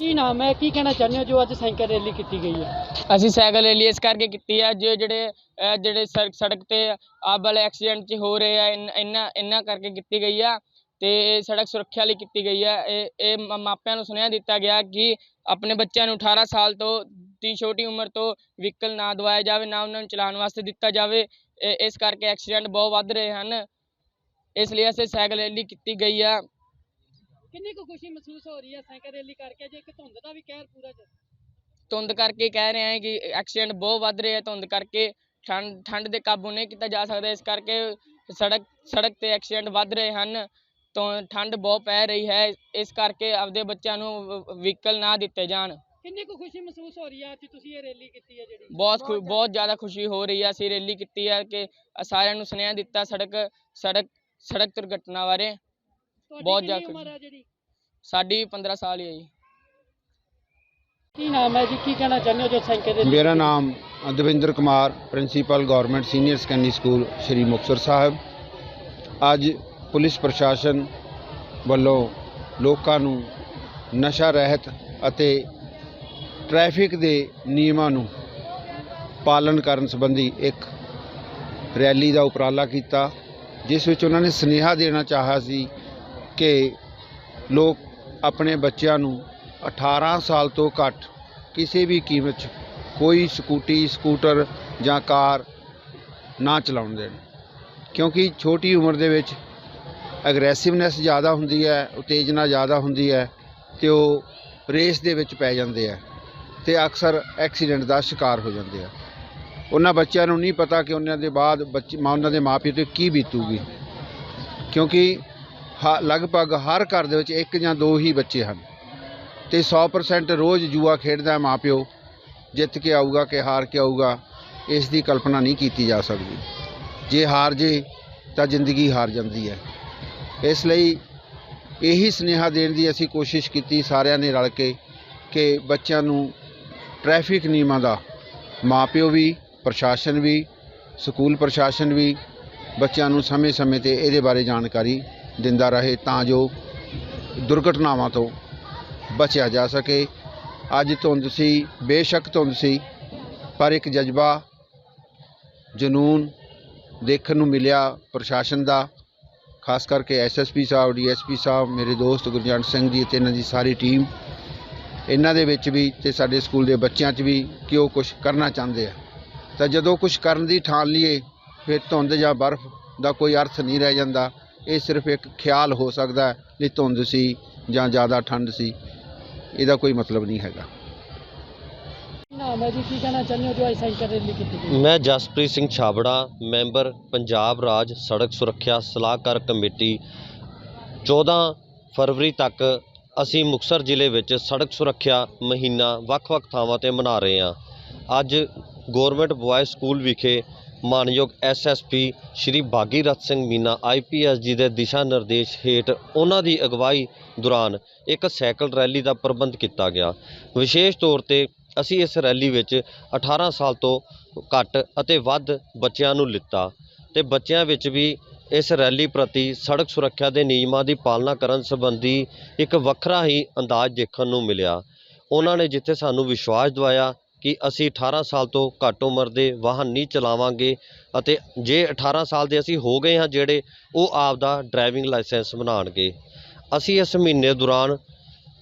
ਕੀ ਨਾਮ ਹੈ? ਕੀ ਕਹਿਣਾ ਚਾਹੁੰਦੇ ਹੋ ਜੋ ਅੱਜ ਸਾਈਕਲ ਰੈਲੀ ਕੀਤੀ ਗਈ ਹੈ? ਅਸੀਂ ਸਾਈਕਲ ਰੈਲੀ ਇਸ ਕਰਕੇ ਕੀਤੀ ਹੈ ਜੋ ਜਿਹੜੇ, ਅਹ ਜਿਹੜੇ ਸੜਕ ਸੜਕ ਤੇ ਆਹ ਵਾਲੇ ਐਕਸੀਡੈਂਟ ਚ ਹੋ ਰਹੇ ਆ, ਇਨ- ਇਹਨਾਂ ਇਹਨਾਂ ਕਰਕੇ ਕੀਤੀ ਗਈ ਆ ਤੇ ਇਹ ਸੜਕ ਸੁਰੱਖਿਆ ਲਈ ਕੀਤੀ ਗਈ ਆ। ਇਹ ਇਹ ਮ- ਮਾਪਿਆਂ ਨੂੰ ਸੁਨੇਹਾ ਦਿੱਤਾ ਗਿਆ ਕਿ ਆਪਣੇ ਬੱਚਿਆਂ ਨੂੰ 18 ਸਾਲ ਤੋਂ ਦੀ ਛੋਟੀ ਉਮਰ ਤੋਂ ਵਹੀਕਲ ਨਾ ਦਵਾਇਆ ਜਾਵੇ, ਨਾ ਉਹਨਾਂ ਨੂੰ ਚਲਾਉਣ ਵਾਸਤੇ ਦਿੱਤਾ ਜਾਵੇ। ਇਹ- ਇਸ ਕਰਕੇ ਐਕਸੀਡੈਂਟ ਬਹੁਤ ਵੱਧ ਰਹੇ ਹਨ। ਇਸ ਲਈ ਅਸੀਂ ਸਾਈਕਲ ਰੈਲੀ ਕੀਤੀ ਗਈ ਆ। ਕਿੰਨੀ ਕੁ ਖੁਸ਼ੀ ਮਹਿਸੂਸ ਹੋ ਰਹੀ ਹੈ ਸਾਈਕਲ ਰੈਲੀ ਕਰਕੇ? ਜੇ ਇੱਕ ਧੁੰਦ ਦਾ ਵੀ ਕਹਿਰ ਪੂਰਾ ਚ ਧੁੰਦ ਕਰਕੇ ਕਹਿ ਰਹੇ ਹਾਂ ਕਿ ਐਕਸੀਡੈਂਟ ਬਹੁਤ ਵੱਧ ਰਹੇ ਆ ਧੁੰਦ ਕਰਕੇ ਠੰਡ ਠੰਡ ਦੇ ਕਾਬੂ ਨਹੀਂ ਕੀਤਾ ਜਾ ਸਕਦਾ ਇਸ ਕਰਕੇ ਸੜਕ ਸੜਕ ਤੇ ਐਕਸੀਡੈਂਟ ਵੱਧ ਰਹੇ ਹਨ। ਤੋਂ ਠੰਡ ਬਹੁਤ ਪੈ ਰਹੀ ਹੈ ਇਸ ਕਰਕੇ ਆਪਦੇ ਬੱਚਿਆਂ ਨੂੰ ਵਹੀਕਲ ਨਾ ਦਿੱਤੇ ਜਾਣ। ਕਿੰਨੀ ਕੁ ਖੁਸ਼ੀ ਮਹਿਸੂਸ ਹੋ ਰਹੀ ਹੈ? ਅੱਜ ਤੁਸੀਂ ਇਹ ਰੈਲੀ ਕੀਤੀ ਹੈ ਜਿਹੜੀ। ਬਹੁਤ ਖੁ- ਬਹੁਤ ਜ਼ਿਆਦਾ ਖੁਸ਼ੀ ਹੋ ਰਹੀ ਹੈ ਅਸੀਂ ਰੈਲੀ ਕੀਤੀ ਹੈ ਕਿ ਸਾਰਿਆਂ ਨੂੰ ਸੁਨੇਹਾ ਦਿੱਤਾ ਸੜਕ ਸੜਕ ਸੜਕ ਦੁਰਘਟਨਾ ਬਾਰੇ। ਬਹੁਤ ਜ਼ਿਆਦਾ ਉਮਰ ਹੈ। ਜਿਹੜੀ? ਸਾਡੀ 15 ਸਾਲ ਹੀ ਹੈ ਜੀ। ਕੀ ਨਾਮ ਹੈ ਜੀ? ਕੀ ਕਹਿਣਾ ਚਾਹੁੰਦੇ ਹੋ ਜੋ ਮੇਰਾ ਨਾਮ Davinder Kumar principal government senior secondary school Shri Muktsar Sahib. ਅੱਜ ਪੁਲਿਸ ਪ੍ਰਸ਼ਾਸਨ ਵੱਲੋਂ ਲੋਕਾਂ ਨੂੰ ਨਸ਼ਾ ਰਹਿਤ ਅਤੇ ਟ੍ਰੈਫਿਕ ਦੇ ਨਿਯਮਾਂ ਨੂੰ ਪਾਲਣ ਕਰਨ ਸੰਬੰਧੀ ਇੱਕ ਰੈਲੀ ਦਾ ਉਪਰਾਲਾ ਕੀਤਾ ਜਿਸ ਵਿੱਚ ਉਹਨਾਂ ਨੇ ਸੁਨੇਹਾ ਦੇਣਾ ਚਾਹਿਆ ਸੀ ਕਿ ਲੋਕ ਆਪਣੇ ਬੱਚਿਆਂ ਨੂੰ 18 ਸਾਲ ਤੋਂ ਘੱਟ ਕਿਸੇ ਵੀ ਕੀਮਤ 'ਚ ਕੋਈ ਸਕੂਟੀ, ਸਕੂਟਰ ਜਾਂ ਕਾਰ ਨਾ ਚਲਾਉਣ ਦੇਣ। ਕਿਉਂਕਿ ਛੋਟੀ ਉਮਰ ਦੇ ਵਿੱਚ ਐਗਰੈਸਿਵਨੈਸ ਜ਼ਿਆਦਾ ਹੁੰਦੀ ਹੈ, ਉਤੇਜਨਾ ਜ਼ਿਆਦਾ ਹੁੰਦੀ ਹੈ ਤੇ ਉਹ ਰੇਸ ਦੇ ਵਿੱਚ ਪੈ ਜਾਂਦੇ ਆ ਤੇ ਅਕਸਰ ਐਕਸੀਡੈਂਟ ਦਾ ਸ਼ਿਕਾਰ ਹੋ ਜਾਂਦੇ ਆ। ਉਹਨਾਂ ਬੱਚਿਆਂ ਨੂੰ ਨਹੀਂ ਪਤਾ ਕਿ ਉਹਨਾਂ ਦੇ ਬਾਅਦ ਬੱਚੇ ਮਾਂ ਉਹਨਾਂ ਦੇ ਮਾਪਿਓ ਤੇ ਕੀ ਬੀਤੂਗੀ। ਕਿਉਂਕਿ ਲਗਭਗ ਹਰ ਘਰ ਦੇ ਵਿੱਚ ਇੱਕ ਜਾਂ ਦੋ ਹੀ ਬੱਚੇ ਹਨ। ਤੇ 100% ਰੋਜ਼ ਜੂਆ ਖੇਡਦਾ ਹੈ ਮਾਪਿਓ। ਜਿੱਤ ਕੇ ਆਊਗਾ ਕਿ ਹਾਰ ਕੇ ਆਊਗਾ, ਇਸ ਦੀ ਕਲਪਨਾ ਨਹੀਂ ਕੀਤੀ ਜਾ ਸਕਦੀ। ਜੇ ਹਾਰ ਜੇ, ਤਾਂ ਜ਼ਿੰਦਗੀ ਹਾਰ ਜਾਂਦੀ ਹੈ। ਇਸ ਲਈ ਇਹੀ ਸੁਨੇਹਾ ਦੇਣ ਦੀ ਅਸੀਂ ਕੋਸ਼ਿਸ਼ ਕੀਤੀ ਸਾਰਿਆਂ ਨੇ ਰਲ ਕੇ ਕਿ ਬੱਚਿਆਂ ਨੂੰ ਟ੍ਰੈਫਿਕ ਨਿਯਮਾਂ ਦਾ, ਮਾਪਿਓ ਵੀ, ਪ੍ਰਸ਼ਾਸਨ ਵੀ, ਸਕੂਲ ਪ੍ਰਸ਼ਾਸਨ ਵੀ, ਬੱਚਿਆਂ ਨੂੰ ਸਮੇਂ-ਸਮੇਂ ਤੇ ਇਹਦੇ ਬਾਰੇ ਜਾਣਕਾਰੀ ਦਿੰਦਾ ਰਹੇ ਤਾਂ ਜੋ ਦੁਰਘਟਨਾਵਾਂ ਤੋਂ ਬਚਿਆ ਜਾ ਸਕੇ। ਅੱਜ ਧੁੰਦ ਸੀ ਬੇਸ਼ੱਕ ਧੁੰਦ ਸੀ ਪਰ ਇੱਕ ਜਜ਼ਬਾ ਜਨੂਨ ਦੇਖਣ ਨੂੰ ਮਿਲਿਆ ਪ੍ਰਸ਼ਾਸਨ ਦਾ, ਖਾਸ ਕਰਕੇ ਐਸਐਸਪੀ ਸਾਹਿਬ ਡੀਐਸਪੀ ਸਾਹਿਬ, ਮੇਰੇ ਦੋਸਤ ਗੁਰਜੰਟ ਸਿੰਘ ਜੀ ਤੇ ਇਹਨਾਂ ਦੀ ਸਾਰੀ ਟੀਮ। ਇਹਨਾਂ ਦੇ ਵਿੱਚ ਵੀ ਤੇ ਸਾਡੇ ਸਕੂਲ ਦੇ ਬੱਚਿਆਂ 'ਚ ਵੀ ਕਿ ਉਹ ਕੁਝ ਕਰਨਾ ਚਾਹੁੰਦੇ ਆ। ਤਾਂ ਜਦੋਂ ਕੁਝ ਕਰਨ ਦੀ ਠਾਣ ਲਈਏ, ਫਿਰ ਧੁੰਦ ਜਾਂ ਬਰਫ਼ ਦਾ ਕੋਈ ਅਰਥ ਨਹੀਂ ਰਹਿ ਜਾਂਦਾ। ਇਹ ਸਿਰਫ ਇੱਕ ਖਿਆਲ ਹੋ ਸਕਦਾ ਹੈ ਵੀ ਧੁੰਦ ਸੀ ਜਾਂ ਜ਼ਿਆਦਾ ਠੰਡ ਸੀ। ਇਹਦਾ ਕੋਈ ਮਤਲਬ ਨਹੀਂ ਹੈਗਾ। ਕੀ ਨਾਮ ਹੈ ਜੀ? ਕੀ ਕਹਿਣਾ ਚਾਹੁੰਦੇ ਹੋ ਜੋ ਅੱਜ ਸਾਈਕਲ ਰੈਲੀ ਕੀਤੀ ਗਈ? ਮੈਂ ਜਸਪ੍ਰੀਤ ਸਿੰਘ ਛਾਬੜਾ ਮੈਂਬਰ ਪੰਜਾਬ ਰਾਜ ਸੜਕ ਸੁਰੱਖਿਆ ਸਲਾਹਕਾਰ ਕਮੇਟੀ। 14 ਫਰਵਰੀ ਤੱਕ ਅਸੀਂ ਮੁਕਤਸਰ ਜ਼ਿਲ੍ਹੇ ਵਿੱਚ ਸੜਕ ਸੁਰੱਖਿਆ ਮਹੀਨਾ ਵੱਖ-ਵੱਖ ਥਾਵਾਂ ਤੇ ਮਨਾ ਰਹੇ ਹਾਂ। ਅੱਜ ਗਵਰਨਮੈਂਟ ਬੁਆਏ ਸਕੂਲ ਵਿਖੇ ਮਾਨਯੋਗ ਐਸਐਸਪੀ ਸ਼੍ਰੀ ਭਾਗੀਰਥ ਸਿੰਘ ਮੀਨਾ ਆਈਪੀਐਸ ਜੀ ਦੇ ਦਿਸ਼ਾ ਨਿਰਦੇਸ਼ ਹੇਠ ਉਹਨਾਂ ਦੀ ਅਗਵਾਈ ਦੌਰਾਨ ਇੱਕ ਸਾਈਕਲ ਰੈਲੀ ਦਾ ਪ੍ਰਬੰਧ ਕੀਤਾ ਗਿਆ। ਵਿਸ਼ੇਸ਼ ਤੌਰ ਤੇ ਅਸੀਂ ਇਸ ਰੈਲੀ ਵਿੱਚ 18 ਸਾਲ ਤੋਂ ਘੱਟ ਅਤੇ ਵੱਧ ਬੱਚਿਆਂ ਨੂੰ ਲਿੱਤਾ ਤੇ ਬੱਚਿਆਂ ਵਿੱਚ ਵੀ ਇਸ ਰੈਲੀ ਪ੍ਰਤੀ ਸੜਕ ਸੁਰੱਖਿਆ ਦੇ ਨਿਯਮਾਂ ਦੀ ਪਾਲਣਾ ਕਰਨ ਸੰਬੰਧੀ ਇੱਕ ਵੱਖਰਾ ਹੀ ਅੰਦਾਜ਼ ਦੇਖਣ ਨੂੰ ਮਿਲਿਆ। ਉਹਨਾਂ ਨੇ ਜਿੱਥੇ ਸਾਨੂੰ ਵਿਸ਼ਵਾਸ ਦਿਵਾਇਆ ਕਿ ਅਸੀਂ 18 ਸਾਲ ਤੋਂ ਘੱਟ ਉਮਰ ਦੇ ਵਾਹਨ ਨਹੀਂ ਚਲਾਵਾਂਗੇ ਅਤੇ ਜੇ 18 ਸਾਲ ਦੇ ਅਸੀਂ ਹੋ ਗਏ ਹਾਂ ਜਿਹੜੇ, ਉਹ ਆਪ ਦਾ ਡਰਾਈਵਿੰਗ ਲਾਇਸੈਂਸ ਬਣਾਉਣਗੇ। ਅਸੀਂ ਇਸ ਮਹੀਨੇ ਦੌਰਾਨ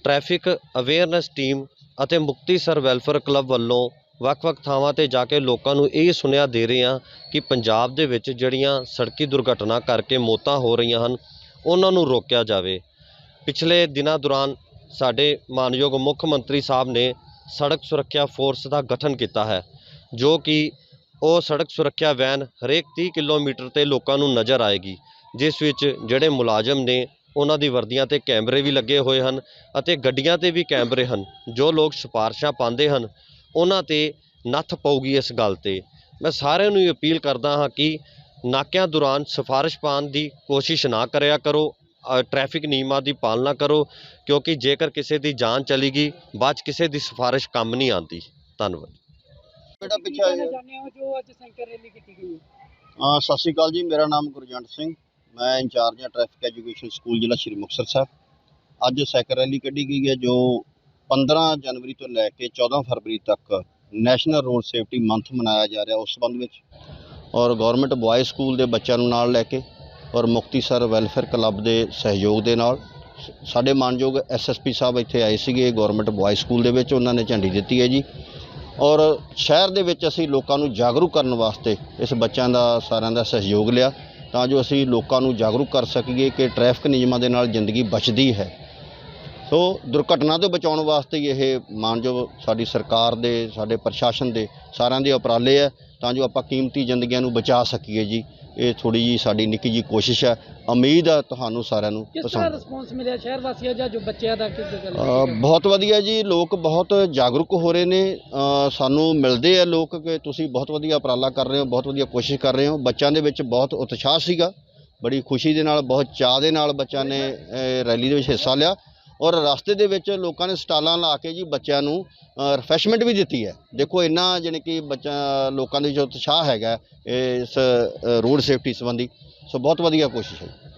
ਟ੍ਰੈਫਿਕ ਅਵੇਅਰਨੈਸ ਟੀਮ ਅਤੇ ਮੁਕਤੀਸਰ ਵੈਲਫੇਅਰ ਕਲੱਬ ਵੱਲੋਂ ਵੱਖ-ਵੱਖ ਥਾਵਾਂ ਤੇ ਜਾ ਕੇ ਲੋਕਾਂ ਨੂੰ ਇਹ ਸੁਨੇਹਾ ਦੇ ਰਹੇ ਹਾਂ ਕਿ ਪੰਜਾਬ ਦੇ ਵਿੱਚ ਜਿਹੜੀਆਂ ਸੜਕੀ ਦੁਰਘਟਨਾ ਕਰਕੇ ਮੌਤਾਂ ਹੋ ਰਹੀਆਂ ਹਨ, ਉਹਨਾਂ ਨੂੰ ਰੋਕਿਆ ਜਾਵੇ। ਪਿਛਲੇ ਦਿਨਾਂ ਦੌਰਾਨ ਸਾਡੇ ਮਾਨਯੋਗ ਮੁੱਖ ਮੰਤਰੀ ਸਾਹਿਬ ਨੇ ਸੜਕ ਸੁਰੱਖਿਆ ਫੋਰਸ ਦਾ ਗਠਨ ਕੀਤਾ ਹੈ, ਜੋ ਕਿ ਉਹ ਸੜਕ ਸੁਰੱਖਿਆ ਵੈਨ ਹਰੇਕ 30 ਕਿਲੋਮੀਟਰ ਤੇ ਲੋਕਾਂ ਨੂੰ ਨਜ਼ਰ ਆਏਗੀ, ਜਿਸ ਵਿੱਚ ਜਿਹੜੇ ਮੁਲਾਜ਼ਮ ਨੇ, ਉਹਨਾਂ ਦੀ ਵਰਦੀਆਂ ਤੇ ਕੈਮਰੇ ਵੀ ਲੱਗੇ ਹੋਏ ਹਨ ਅਤੇ ਗੱਡੀਆਂ ਤੇ ਵੀ ਕੈਮਰੇ ਹਨ, ਜੋ ਲੋਕ ਸਿਫਾਰਸ਼ਾਂ ਪਾਉਂਦੇ ਹਨ, ਉਹਨਾਂ ਤੇ ਨੱਥ ਪਊਗੀ ਇਸ ਗੱਲ ਤੇ। ਮੈਂ ਸਾਰਿਆਂ ਨੂੰ ਇਹ ਅਪੀਲ ਕਰਦਾ ਹਾਂ ਕਿ ਨਾਕਿਆਂ ਦੌਰਾਨ ਸਿਫਾਰਿਸ਼ ਪਾਉਣ ਦੀ ਕੋਸ਼ਿਸ਼ ਨਾ ਕਰਿਆ ਕਰੋ ਟ੍ਰੈਫਿਕ ਨਿਯਮਾਂ ਦੀ ਪਾਲਣਾ ਕਰੋ, ਕਿਉਂਕਿ ਜੇਕਰ ਕਿਸੇ ਦੀ ਜਾਨ ਚਲੀ ਗਈ, ਬਾਅਦ 'ਚ ਕਿਸੇ ਦੀ ਸਿਫਾਰਿਸ਼ ਕੰਮ ਨਹੀਂ ਆਉਂਦੀ। ਧੰਨਵਾਦ। ਬੇਟਾ ਕੀ ਕਹਿਣਾ ਚਾਹੁੰਦੇ ਜੋ ਅੱਜ ਸਾਈਕਲ ਰੈਲੀ ਕੀਤੀ ਗਈ ਹੈ, ਸਤਿ ਸ਼੍ਰੀ ਅਕਾਲ ਜੀ, ਮੇਰਾ ਨਾਮ ਗੁਰਜੰਟ ਸਿੰਘ। ਮੈਂ ਇੰਚਾਰਜ ਹਾਂ ਟ੍ਰੈਫਿਕ ਐਜੂਕੇਸ਼ਨ ਸਕੂਲ, ਜ਼ਿਲ੍ਹਾ ਸ਼੍ਰੀ ਮੁਕਤਸਰ ਸਾਹਿਬ। ਅੱਜ ਸਾਈਕਲ ਰੈਲੀ ਕੱਢੀ ਗਈ ਹੈ, ਜੋ 15 ਜਨਵਰੀ ਤੋਂ ਲੈ ਕੇ 14 ਫਰਵਰੀ ਤੱਕ ਨੈਸ਼ਨਲ ਰੋਡ ਸੇਫਟੀ ਮੰਥ ਮਨਾਇਆ ਜਾ ਰਿਹਾ ਉਸ ਸੰਬੰਧ ਵਿੱਚ। ਔਰ ਗਵਰਨਮੈਂਟ ਬॉयਜ਼ ਸਕੂਲ ਦੇ ਬੱਚਿਆਂ ਨੂੰ ਨਾਲ ਲੈ ਕੇ ਔਰ ਮੁਕਤੀਸਰ ਵੈਲਫੇਅਰ ਕਲੱਬ ਦੇ ਸਹਿਯੋਗ ਦੇ ਨਾਲ ਸਾਡੇ ਮਾਨਯੋਗ ਐਸਐਸਪੀ ਸਾਹਿਬ ਇੱਥੇ ਆਏ ਸੀਗੇ, ਗਵਰਨਮੈਂਟ ਬॉयਜ਼ ਸਕੂਲ ਦੇ ਵਿੱਚ, ਉਹਨਾਂ ਨੇ ਝੰਡੀ ਦਿੱਤੀ ਹੈ ਜੀ। ਔਰ ਸ਼ਹਿਰ ਦੇ ਵਿੱਚ ਅਸੀਂ ਲੋਕਾਂ ਨੂੰ ਜਾਗਰੂਕ ਕਰਨ ਵਾਸਤੇ ਇਸ ਬੱਚਿਆਂ ਦਾ, ਸਾਰਿਆਂ ਦਾ ਸਹਿਯੋਗ ਲਿਆ ਤਾਂ ਜੋ ਅਸੀਂ ਲੋਕਾਂ ਨੂੰ ਜਾਗਰੂਕ ਕਰ ਸਕੀਏ ਕਿ ਟ੍ਰੈਫਿਕ ਨਿਯਮਾਂ ਦੇ ਨਾਲ ਜ਼ਿੰਦਗੀ ਬਚਦੀ ਹੈ। ਸੋ ਦੁਰਘਟਨਾ ਤੋਂ ਬਚਾਉਣ ਵਾਸਤੇ ਇਹ ਮਾਨਯੋਗ ਸਾਡੀ ਸਰਕਾਰ ਦੇ ਸਾਡੇ ਪ੍ਰਸ਼ਾਸਨ ਦੇ ਸਾਰਿਆਂ ਦੇ ਉਪਰਾਲੇ ਹੈ ਤਾਂ ਜੋ ਆਪਾਂ ਕੀਮਤੀ ਜ਼ਿੰਦਗੀਆਂ ਨੂੰ ਬਚਾ ਸਕੀਏ ਜੀ। ਇਹ ਥੋੜੀ ਜੀ ਸਾਡੀ ਨਿੱਕੀ ਜੀ ਕੋਸ਼ਿਸ਼ ਹੈ ਉਮੀਦ ਹੈ ਤੁਹਾਨੂੰ ਸਾਰਿਆਂ ਨੂੰ ਕਿਸ ਤਰ੍ਹਾਂ ਰਿਸਪੌਂਸ ਮਿਲਿਆ ਸ਼ਹਿਰ ਵਾਸੀਆਂ ਜਾਂ ਜੋ ਬੱਚਿਆਂ ਦਾ? ਕਿਸ ਗੱਲ ਬਹੁਤ ਵਧੀਆ ਜੀ। ਲੋਕ ਬਹੁਤ ਜਾਗਰੂਕ ਹੋ ਰਹੇ ਨੇ। ਸਾਨੂੰ ਮਿਲਦੇ ਆ ਲੋਕ ਕਿ ਤੁਸੀਂ ਬਹੁਤ ਵਧੀਆ ਉਪਰਾਲਾ ਕਰ ਰਹੇ ਹੋ ਬਹੁਤ ਵਧੀਆ ਕੋਸ਼ਿਸ਼ ਕਰ ਰਹੇ ਹੋ। ਬੱਚਿਆਂ ਦੇ ਵਿੱਚ ਬਹੁਤ ਉਤਸ਼ਾਹ ਸੀਗਾ। ਬੜੀ ਖੁਸ਼ੀ ਦੇ ਨਾਲ ਬਹੁਤ ਚਾਅ ਦੇ ਨਾਲ ਬੱਚਿਆਂ ਨੇ ਰੈਲੀ ਦੇ ਵਿੱਚ ਹਿੱਸਾ ਲਿਆ। ਔਰ ਰਸਤੇ ਦੇ ਵਿੱਚ ਲੋਕਾਂ ਨੇ ਸਟਾਲਾਂ ਲਾ ਕੇ ਜੀ ਬੱਚਿਆਂ ਨੂੰ ਰਿਫਰੈਸ਼ਮੈਂਟ ਵੀ ਦਿੱਤੀ ਹੈ। ਦੇਖੋ ਇੰਨਾ ਜਾਣੀ ਕਿ ਬੱਚਾ, ਲੋਕਾਂ ਦੇ ਵਿੱਚ ਉਤਸ਼ਾਹ ਹੈਗਾ, ਇਸ ਰੋਡ ਸੇਫਟੀ ਸੰਬੰਧੀ। ਸੋ ਬਹੁਤ ਵਧੀਆ ਕੋਸ਼ਿਸ਼ ਹੈ